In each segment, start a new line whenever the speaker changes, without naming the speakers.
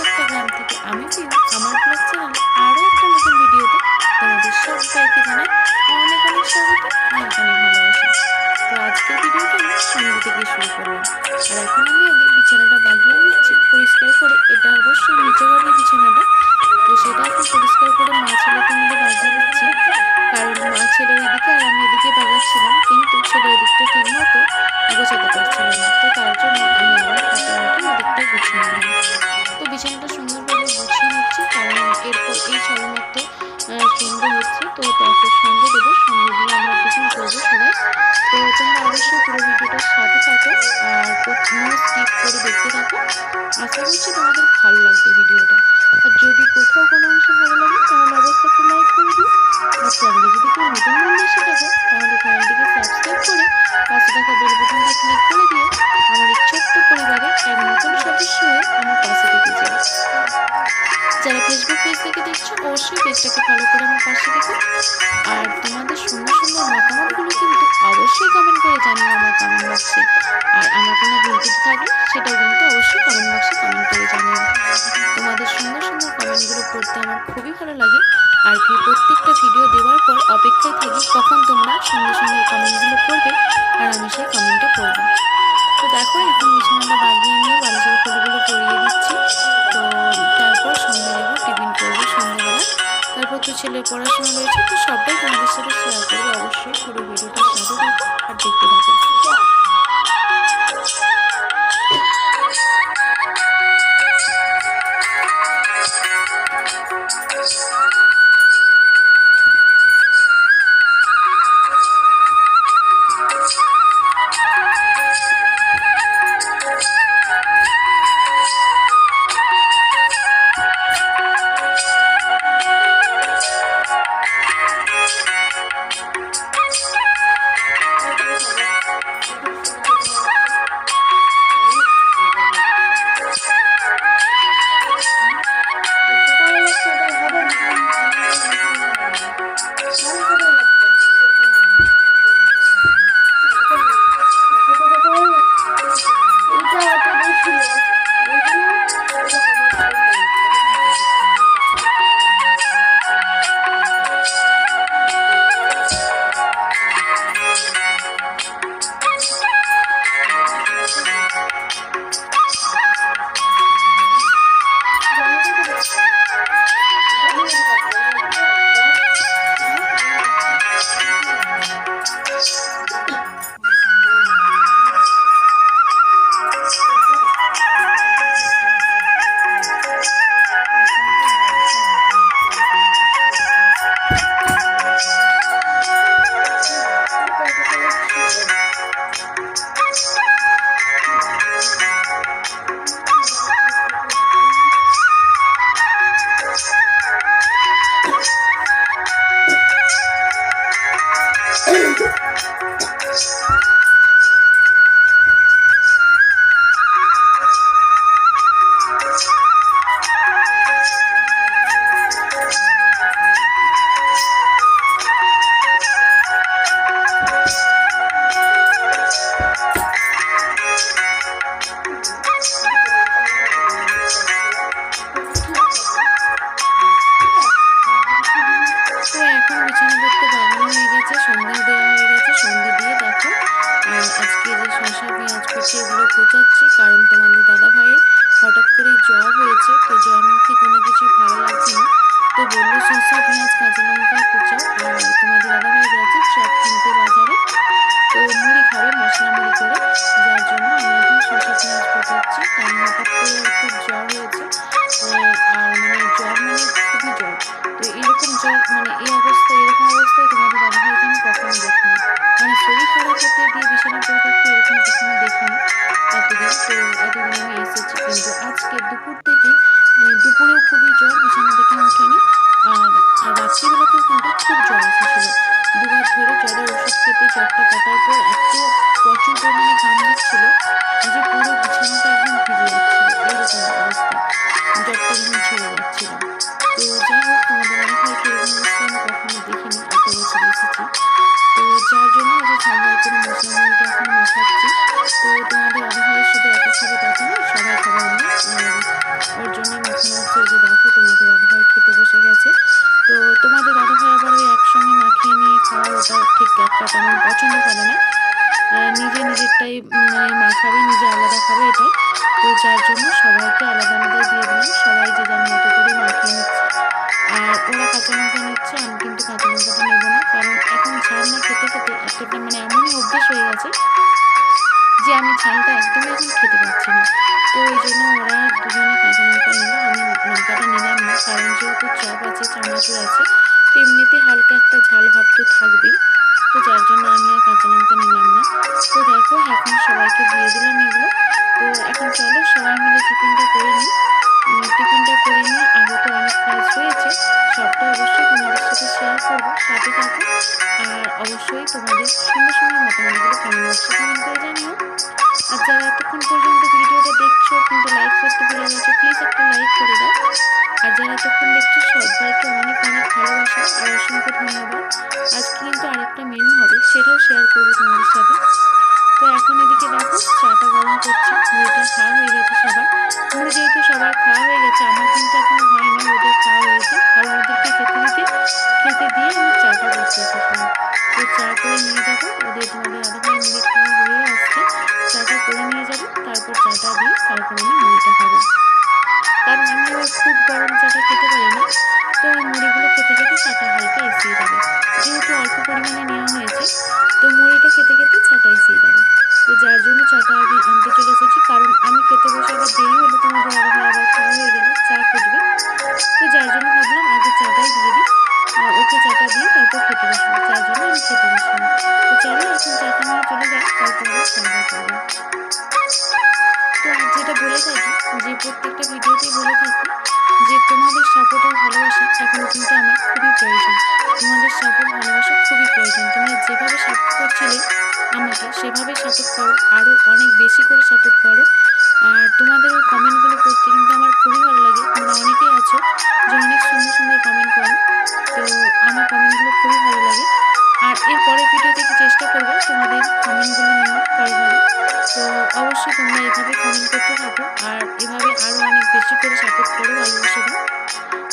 জেলার ছোট্ট একটা গ্রাম থেকে আমি পিউ আমার ব্লগ চ্যানেলে আরও একটা নতুন ভিডিওতে তোমাদের সবাইকে জানাই অনেক অনেক স্বাগত, অনেক অনেক ভালোবাসা। তো আজকের ভিডিওটা আমি সন্ধ্যে থেকে শুরু করলাম। আর এখন আমি আগে বিছানাটা বাগিয়ে নিচ্ছি, পরিষ্কার করে, এটা অবশ্যই নিচে ঘরের বিছানাটা। তো সেটা এখন পরিষ্কার করে মা ছেলেকে মিলে বাগিয়ে দিচ্ছি। কারণ মা ছেলে ওইদিকে আর আমি এদিকে বাগাচ্ছিলাম, কিন্তু ছেলে ওইদিকটা ঠিক মতো গোছাতে পারছিলাম না। তো তার জন্য আমি আমার হাতে ওদিকটা গুছিয়ে নিলাম। তো বিছানাটা সুন্দরভাবে গুছিয়ে নিচ্ছি, কারণ এরপর এই সবেমাত্র সন্ধে হচ্ছে। তো তারপর সন্ধে দেবো, সন্ধে দিয়ে আমরা টিফিন করব সবাই। তো তোমরা অবশ্যই পুরো ভিডিওটার সাথে থাকো আর কোথাও স্কিপ করে দেখতে থাকো। আশা করছি তোমাদের ভালো লাগবে ভিডিওটা। আর যদি কোথাও কোনো অংশ ভালো লাগে, তাহলে অবশ্যই একটা লাইক করে দিও। আর চ্যানেলে যদি কেউ নতুন বন্ধু এসে থাকো, তাহলে চ্যানেলটিকে সাবস্ক্রাইব করে পাশে থাকা বেল বাটনটা ক্লিক করে থেকে দেখছ, অবশ্যই পেজটাকে ফলো করে আমার পাশে দেখো আর তোমাদের সুন্দর সুন্দর মতামতগুলো কিন্তু অবশ্যই কমেন্ট করে জানিও আমার কমেন্ট বক্সে আর আমার কোনো ভুল ত্রুটি থাকলে সেটাও কিন্তু অবশ্যই কমেন্ট বক্সে কমেন্ট করে জানিও। তোমাদের সুন্দর সুন্দর কমেন্টগুলো পড়তে আমার খুবই ভালো লাগে। আর কি প্রত্যেকটা ভিডিও দেওয়ার পর অপেক্ষায় থাকি কখন তোমরা সুন্দর সুন্দর কমেন্টগুলো করবে আর আমি সেই কমেন্টটা পড়ব। তো দেখো, এখন বিছানাটা বাগিয়ে নিয়ে বালিশের ফুলগুলো পরিয়ে দিচ্ছি। তো তারপর সন্ধ্যা দেবো, টিফিন করব সন্ধ্যাবেলা। তারপর তো ছেলের পড়াশোনা রয়েছে, তো সবটাই তোমাদের সাথে শেয়ার করব। অবশ্যই পুরো ভিডিওটা সাথে থাকো আর দেখতে থাকো। এই অবস্থায়, এরকম অবস্থায় তোমাদের দাদা ভাইকে আমি কখনো দেখিনি। মানে শরীর খারাপ হতে দিয়ে বিছানা পড়ে থাকতে এরকম কখনো দেখিনি। এতদিন তো, এতদিন আমি এসেছি। কিন্তু আজকে দুপুর থেকে মানে দুপুরেও খুবই জ্বর, বিছানা থেকে আর আর রাত্রিবেলাতেও কিন্তু খুব জ্বর এসেছিল দুবার ধরে জ্বরের ওষুধ খেতে জ্বরটা কাটার পর এত প্রচুর পরিমাণে ঘাম দিচ্ছিল যে পুরো বিছানাটা মানে মা খাবে, নিজে আলাদা খাবে এটাই। তো যার জন্য সবাইকে আলাদা আলাদা দিয়ে দিলাম। সবাই যে যার মতো করে মাখিয়ে নিচ্ছে। আর ওরা কাঁচা লঙ্কা নিচ্ছে, আমি কিন্তু কাঁচা লঙ্কাটা নেব না। কারণ এখন ঝাল না খেতে খেতে এতটা মানে এমনই অভ্যেস হয়ে গেছে যে আমি ঝালটা একদমই এখন খেতে পারছি না। তো ওই জন্য ওরা দুজনে কাঁচা লঙ্কা নিল। আমি লঙ্কাটা নিলাম না। কারণ যেহেতু চপ আছে, চানাচুর আছে, তো এমনিতে হালকা একটা ঝাল ভাব তো থাকবেই। তো যার জন্য আমি আর কাঁচা লঙ্কা নিলাম না। তো দেখো, এখন সবাইকে দিয়ে দিলাম এগুলো। তো এখন চলো সবাই মিলে টিফিনটা করে নিই। টিফিনটা করে নিয়ে আরও তো অনেক কাজ রয়েছে। সবটা অবশ্যই তোমাদের সাথে শেয়ার করব, সাথে থাকো। আর অবশ্যই তোমাদের সুন্দর সুন্দর মতামতগুলো কমেন্ট বক্সে কমেন্ট করে জানিও। আর যারা এতক্ষণ পর্যন্ত ভিডিওটা দেখছ, কিন্তু লাইক করতে ভুলে গেছো প্লিজ একটা লাইক করে দাও। আর যারা এতক্ষণ দেখছ সবাইকে অনেক অনেক ভালোবাসা আর অসংখ্য ধন্যবাদ। আজকে কিন্তু আরেকটা মেনু হবে, সেটাও শেয়ার করব তোমাদের সাথে। তো এখন এদিকে দেখো, চাটা গরম করছি, মুড়িটা খাওয়া হয়ে গেছে সবার। মুড়ি যেহেতু সবার খাওয়া হয়ে গেছে, আমার কিন্তু এখনও না ওদের খাওয়া হয়েছে। আর ওদেরকে খেতে দিতে, খেতে দিয়ে আমি চাটা করতে এসেছিলাম তো চা করে নিয়ে যাব, ওদের তোমাদের আলাদা মুড়ি খাওয়া হয়ে আসছে। চাটা করে নিয়ে যাব, তারপর চাটা দিয়ে তারপর আমি মুড়িটা খাব। অল্প পরিমাণে নেওয়া হয়েছে, তো মুড়িটা খেতে খেতে চাটা এসিয়ে যাবে। তো যার জন্য চাটা আগে আনতে চলে এসেছি, কারণ আমি খেতে বসে আবার দেরি হলে তোমাদের আলাদা আবার খাওয়া হয়ে গেলে, চা খুঁজবে। তো যার জন্য ভাবলাম আগে চাটাই দিয়ে দিই, আর ওকে চাটা দিয়ে তারপর খেতে বসবো, যার জন্য আমি খেতে বসলাম তো চলো এখন চাটা নিয়ে চলে যাই তারপর খাওয়া দাওয়া করব। তো যেটা বলে থাকি, যে প্রত্যেকটা ভিডিওতেই বলে থাকি যে তোমাদের সাপোর্ট আর ভালোবাসা এখন কিন্তু আমার খুবই প্রয়োজন। তোমাদের সাপোর্ট ভালোবাসা খুবই প্রয়োজন। তোমরা যেভাবে সাপোর্ট করছিলে আমাকে, সেভাবে সাপোর্ট করো আরও অনেক বেশি করে সাপোর্ট করো। আর তোমাদের ওই কমেন্টগুলো করতে কিন্তু আমার খুবই ভালো লাগে। তোমরা অনেকেই আছো যে অনেক সুন্দর সুন্দর কমেন্ট করো। তো আমার কমেন্টগুলো খুবই ভালো লাগে। আর এর ভিডিও থেকে চেষ্টা করব, তোমাদের কমেন্টগুলো অবশ্যই তোমরা এভাবে কমেন্ট করতে থাকো। আর এভাবে আরও অনেক বেশি করে সাপোর্ট করো ভালোবাসা দাও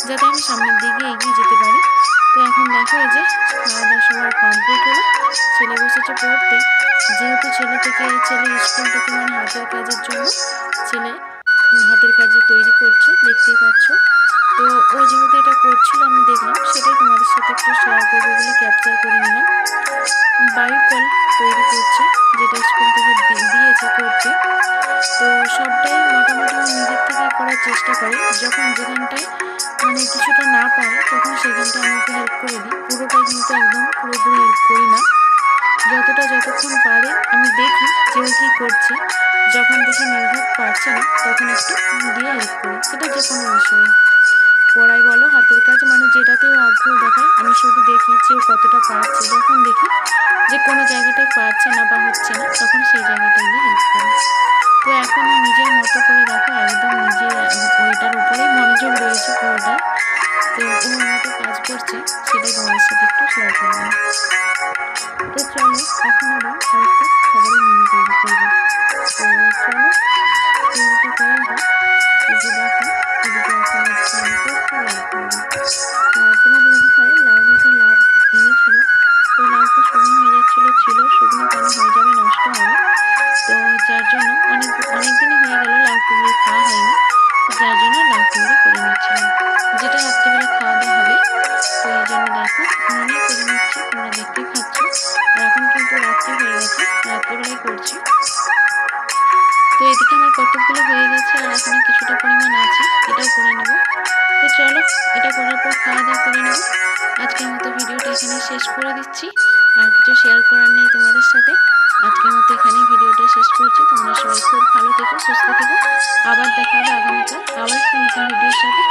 যাতে আমি সামনের দিকে এগিয়ে যেতে পারি। তো এখন দেখো এই যে খাওয়া দাওয়া সবার কমপ্লিট হলো। ছেলে বসেছে পড়তে। যেহেতু ছেলে থেকে, ছেলে স্কুল থেকে মানে হাতের কাজের জন্য, ছেলে হাতের কাজে তৈরি করছে, দেখতেই পাচ্ছ। তো ও যেহেতু এটা করছিল, আমি দেখলাম, সেটাই তোমাদের সাথে একটু শেয়ার করব বলে ক্যাপচার করে নিলাম। বায়ুকল তৈরি করছে, যেটা স্কুল থেকে দিয়েছে করতে। তো সবটাই মোটামুটি ও নিজের থেকে করার চেষ্টা করে। যখন যেখানটায় মানে কিছুটা না পারে তখন সেখানটা আমাকে হেল্প করে দিই। পুরোটাই কিন্তু একদম পুরোপুরি হেল্প করি না। যতটা যতক্ষণ পারে আমি দেখি যে ও কী করছে। যখন দেখি নির্ভর পারছে না, তখন একটু দিয়ে হেল্প করি। সেটা যে কোনো বিষয়ে। পড়াই বলো, হাতের কাজ মানে যেটাতেও আগ্রহ দেখায়, আমি শুধু দেখি যে ও কতটা পারছে। যখন দেখি যে কোনো জায়গাটায় পারছে না বা হচ্ছে না, তখন সেই জায়গাটায় গিয়ে হেল্প করি। তো এখন নিজের মতো করে দেখো একদম নিজে ওইটার উপরেই মনোযোগ রয়েছে পুরোটাই। তো ও মতো কাজ করছে, সেটাই তোমাদের সাথে একটু শেয়ার করলাম তো চলো, এখন আবার আরেকটা খাবারের মেনু তৈরি করব। তো চলো তৈরিটা করা যাক এই যে দেখো, এদিকে এখন লাউ তৈরি তোমাদের দেখো লাউ একটা লাউ এনেছিল। তো লাউটা শুকনো হয়ে যাচ্ছিল, ছিল শুকনো, কেন হয়ে যাবে নষ্ট হবে। তো যার জন্য অনেক অনেক দিনই হয়ে গেল লাউ কুমড়ি খাওয়া হয়নি। যার জন্য লাউ করে নিচ্ছিলাম যেটা রাত্রিবেলা খাওয়া দাওয়া হবে তো এই জন্য দেখো মনে করে নিচ্ছি, তোমরা দেখতেই খাচ্ছ এখন কিন্তু রাত্রি হয়ে গেছে রাত্রিবেলায় করছি। তো এদিকে আমার কতকগুলো হয়ে গেছে, আর এখনও কিছুটা পরিমাণ আছে, এটাও করে নেব। তো চলো, এটা করার পর খাওয়া দাওয়া করে নেব। আজকের মতো এখানে শেষ করে দিচ্ছি। আর কিছু শেয়ার করার নেই তোমাদের সাথে। আজকের মতো এখানেই ভিডিওটা শেষ করছি। তোমরা সবাই খুব ভালো থেকো, সুস্থ থেকো। আবার দেখা হবে আগামীকাল আবার নতুন ভিডিওর সাথে।